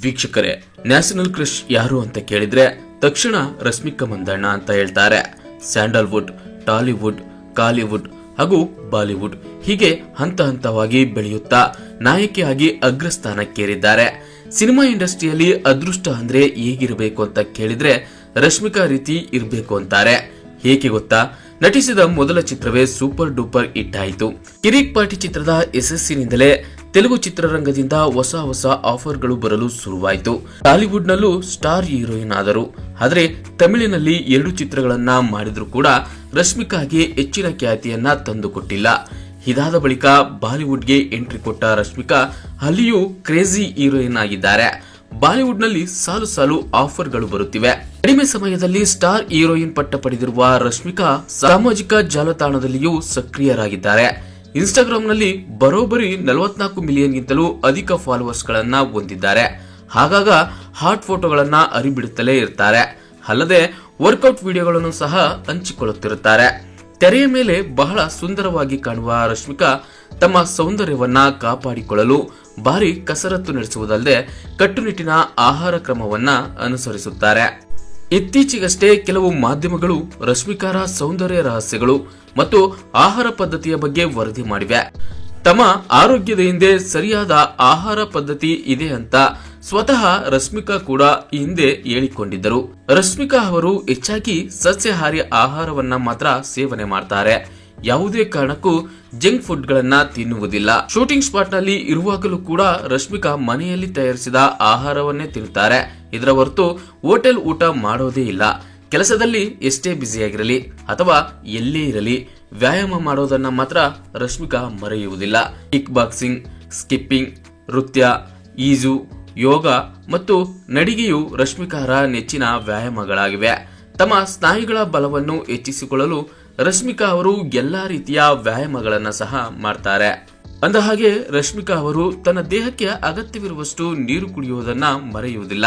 ವೀಕ್ಷಕರೇ, national crush ಯಾರು ಅಂತ ಕೇಳಿದ್ರೆ ತಕ್ಷಣ ರಶ್ಮಿಕಾ ಮಂದಣ್ಣ ಅಂತ ಹೇಳ್ತಾರೆ. ಸ್ಯಾಂಡಲ್ವುಡ್, ಟಾಲಿವುಡ್, ಕಾಲಿವುಡ್ ಹಾಗೂ ಬಾಲಿವುಡ್ ಹೀಗೆ ಹಂತ ಹಂತವಾಗಿ ಬೆಳೆಯುತ್ತಾ ನಾಯಕಿಯಾಗಿ ಅಗ್ರಸ್ಥಾನಕ್ಕೇರಿದ್ದಾರೆ. ಸಿನಿಮಾ ಇಂಡಸ್ಟ್ರಿಯಲ್ಲಿ ಅದೃಷ್ಟ ಅಂದ್ರೆ ಹೇಗಿರಬೇಕು ಅಂತ ಕೇಳಿದ್ರೆ ರಶ್ಮಿಕಾ ರೀತಿ ಇರಬೇಕು ಅಂತಾರೆ. ಹೇಗೆ ಗೊತ್ತಾ? ನಟಿಸಿದ ಮೊದಲ ಚಿತ್ರವೇ ಸೂಪರ್ ಡೂಪರ್ ಹಿಟ್ ಆಯಿತು. ಕಿರಿಕ್ ಪಾರ್ಟಿ ಚಿತ್ರದ ಯಶಸ್ಸಿನಿಂದಲೇ ತೆಲುಗು ಚಿತ್ರರಂಗದಿಂದ ಹೊಸ ಹೊಸ ಆಫರ್ಗಳು ಬರಲು ಶುರುವಾಯಿತು. ಟಾಲಿವುಡ್ ನಲ್ಲೂ ಸ್ಟಾರ್ ಹೀರೋಯಿನ್ ಆದರು ಆದರೆ ತಮಿಳಿನಲ್ಲಿ ಎರಡು ಚಿತ್ರಗಳನ್ನ ಮಾಡಿದ್ರು ಕೂಡ ರಶ್ಮಿಕಾಗೆ ಹೆಚ್ಚಿನ ಖ್ಯಾತಿಯನ್ನ ತಂದುಕೊಟ್ಟಿಲ್ಲ. ಇದಾದ ಬಳಿಕ ಬಾಲಿವುಡ್ಗೆ ಎಂಟ್ರಿ ಕೊಟ್ಟ ರಶ್ಮಿಕಾ ಅಲ್ಲಿಯೂ ಕ್ರೇಜಿ ಹೀರೋಯಿನ್ ಆಗಿದ್ದಾರೆ. ಬಾಲಿವುಡ್ನಲ್ಲಿ ಸಾಲು ಸಾಲು ಆಫರ್ಗಳು ಬರುತ್ತಿವೆ. ಕಡಿಮೆ ಸಮಯದಲ್ಲಿ ಸ್ಟಾರ್ ಹೀರೋಯಿನ್ ಪಟ್ಟ ಪಡೆದಿರುವ ರಶ್ಮಿಕಾ ಸಾಮಾಜಿಕ ಜಾಲತಾಣದಲ್ಲಿಯೂ ಸಕ್ರಿಯರಾಗಿದ್ದಾರೆ. ಇನ್ಸ್ಟಾಗ್ರಾಂನಲ್ಲಿ ಬರೋಬ್ಬರಿ ನಲವತ್ನಾಲ್ಕು ಮಿಲಿಯನ್ಗಿಂತಲೂ ಅಧಿಕ ಫಾಲೋವರ್ಸ್ ಗಳನ್ನ ಹೊಂದಿದ್ದಾರೆ. ಹಾಗಾಗ ಹಾಟ್ ಫೋಟೋಗಳನ್ನ ಅರಿಬಿಡುತ್ತಲೇ ಇರ್ತಾರೆ. ಅಲ್ಲದೆ ವರ್ಕೌಟ್ ವಿಡಿಯೋಗಳನ್ನು ಸಹ ಹಂಚಿಕೊಳ್ಳುತ್ತಿರುತ್ತಾರೆ. ತೆರೆಯ ಮೇಲೆ ಬಹಳ ಸುಂದರವಾಗಿ ಕಾಣುವ ರಶ್ಮಿಕಾ ತಮ್ಮ ಸೌಂದರ್ಯವನ್ನ ಕಾಪಾಡಿಕೊಳ್ಳಲು ಭಾರಿ ಕಸರತ್ತು ನಡೆಸುವುದಲ್ಲದೆ ಕಟ್ಟುನಿಟ್ಟಿನ ಆಹಾರ ಕ್ರಮವನ್ನ ಅನುಸರಿಸುತ್ತಾರೆ. ಇತ್ತೀಚೆಗಷ್ಟೇ ಕೆಲವು ಮಾಧ್ಯಮಗಳು ರಶ್ಮಿಕಾರ ಸೌಂದರ್ಯ ರಹಸ್ಯಗಳು ಮತ್ತು ಆಹಾರ ಪದ್ಧತಿಯ ಬಗ್ಗೆ ವರದಿ ಮಾಡಿವೆ. ತಮ್ಮ ಆರೋಗ್ಯದ ಹಿಂದೆ ಸರಿಯಾದ ಆಹಾರ ಪದ್ಧತಿ ಇದೆ ಅಂತ ಸ್ವತಃ ರಶ್ಮಿಕಾ ಕೂಡ ಹಿಂದೆ ಹೇಳಿಕೊಂಡಿದ್ದರು. ರಶ್ಮಿಕಾ ಅವರು ಹೆಚ್ಚಾಗಿ ಸಸ್ಯಾಹಾರಿ ಆಹಾರವನ್ನ ಮಾತ್ರ ಸೇವನೆ ಮಾಡ್ತಾರೆ. ಯಾವುದೇ ಕಾರಣಕ್ಕೂ ಜಂಕ್ ಫುಡ್ ಗಳನ್ನ ತಿನ್ನುವುದಿಲ್ಲ. ಶೂಟಿಂಗ್ ಸ್ಪಾಟ್ನಲ್ಲಿ ಇರುವಾಗಲೂ ಕೂಡ ರಶ್ಮಿಕಾ ಮನೆಯಲ್ಲಿ ತಯಾರಿಸಿದ ಆಹಾರವನ್ನೇ ತಿನ್ನುತ್ತಾರೆ ಇದರ ಹೊರತು ಹೋಟೆಲ್ ಊಟ ಮಾಡೋದೇ ಇಲ್ಲ. ಕೆಲಸದಲ್ಲಿ ಎಷ್ಟೇ ಬ್ಯುಸಿಯಾಗಿರಲಿ ಅಥವಾ ಎಲ್ಲೇ ಇರಲಿ, ವ್ಯಾಯಾಮ ಮಾಡೋದನ್ನ ಮಾತ್ರ ರಶ್ಮಿಕಾ ಮರೆಯುವುದಿಲ್ಲ. ಕಿಕ್ ಬಾಕ್ಸಿಂಗ್ ಸ್ಕಿಪ್ಪಿಂಗ್, ನೃತ್ಯ, ಈಜು, ಯೋಗ ಮತ್ತು ನಡಿಗೆಯು ರಶ್ಮಿಕಾರ ನೆಚ್ಚಿನ ವ್ಯಾಯಾಮಗಳಾಗಿವೆ. ತಮ್ಮ ಸ್ನಾಯುಗಳ ಬಲವನ್ನು ಹೆಚ್ಚಿಸಿಕೊಳ್ಳಲು ರಶ್ಮಿಕಾ ಅವರು ಎಲ್ಲಾ ರೀತಿಯ ವ್ಯಾಯಾಮಗಳನ್ನ ಸಹ ಮಾಡ್ತಾರೆ. ಅಂದ ಹಾಗೆ ರಶ್ಮಿಕಾ ಅವರು ತನ್ನ ದೇಹಕ್ಕೆ ಅಗತ್ಯವಿರುವಷ್ಟು ನೀರು ಕುಡಿಯುವುದನ್ನ ಮರೆಯುವುದಿಲ್ಲ.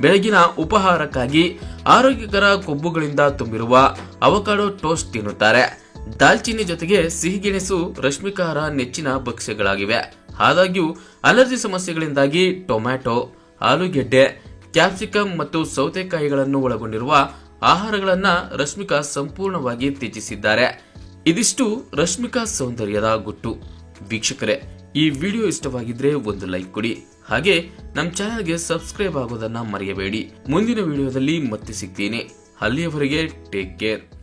ಬೆಳಗಿನ ಉಪಹಾರಕ್ಕಾಗಿ ಆರೋಗ್ಯಕರ ಕೊಬ್ಬುಗಳಿಂದ ತುಂಬಿರುವ ಅವಕಾಡೋ ಟೋಸ್ಟ್ ತಿನ್ನುತ್ತಾರೆ. ದಾಲ್ಚಿನ್ನಿ ಜೊತೆಗೆ ಸಿಹಿಗೆಣಸು ರಶ್ಮಿಕಾರ ನೆಚ್ಚಿನ ಭಕ್ಷ್ಯಗಳಾಗಿವೆ. ಆದಾಗ್ಯೂ ಅಲರ್ಜಿ ಸಮಸ್ಯೆಗಳಿಂದಾಗಿ ಟೊಮ್ಯಾಟೊ, ಆಲೂಗೆಡ್ಡೆ, ಕ್ಯಾಪ್ಸಿಕಂ ಮತ್ತು ಸೌತೆಕಾಯಿಗಳನ್ನು ಒಳಗೊಂಡಿರುವ ಆಹಾರಗಳನ್ನ ರಶ್ಮಿಕಾ ಸಂಪೂರ್ಣವಾಗಿ ತ್ಯಜಿಸಿದ್ದಾರೆ. ಇದಿಷ್ಟು ರಶ್ಮಿಕಾ ಸೌಂದರ್ಯದ ಗುಟ್ಟು. ವೀಕ್ಷಕರೇ, ಈ ವಿಡಿಯೋ ಇಷ್ಟವಾಗಿದ್ರೆ ಒಂದು ಲೈಕ್ ಕೊಡಿ. ಹಾಗೆ ನಮ್ಮ ಚಾನೆಲ್ಗೆ ಸಬ್ಸ್ಕ್ರೈಬ್ ಆಗೋದನ್ನ ಮರೆಯಬೇಡಿ. ಮುಂದಿನ ವಿಡಿಯೋದಲ್ಲಿ ಮತ್ತೆ ಸಿಗ್ತೀನಿ. ಅಲ್ಲಿಯವರೆಗೆ ಟೇಕ್ ಕೇರ್.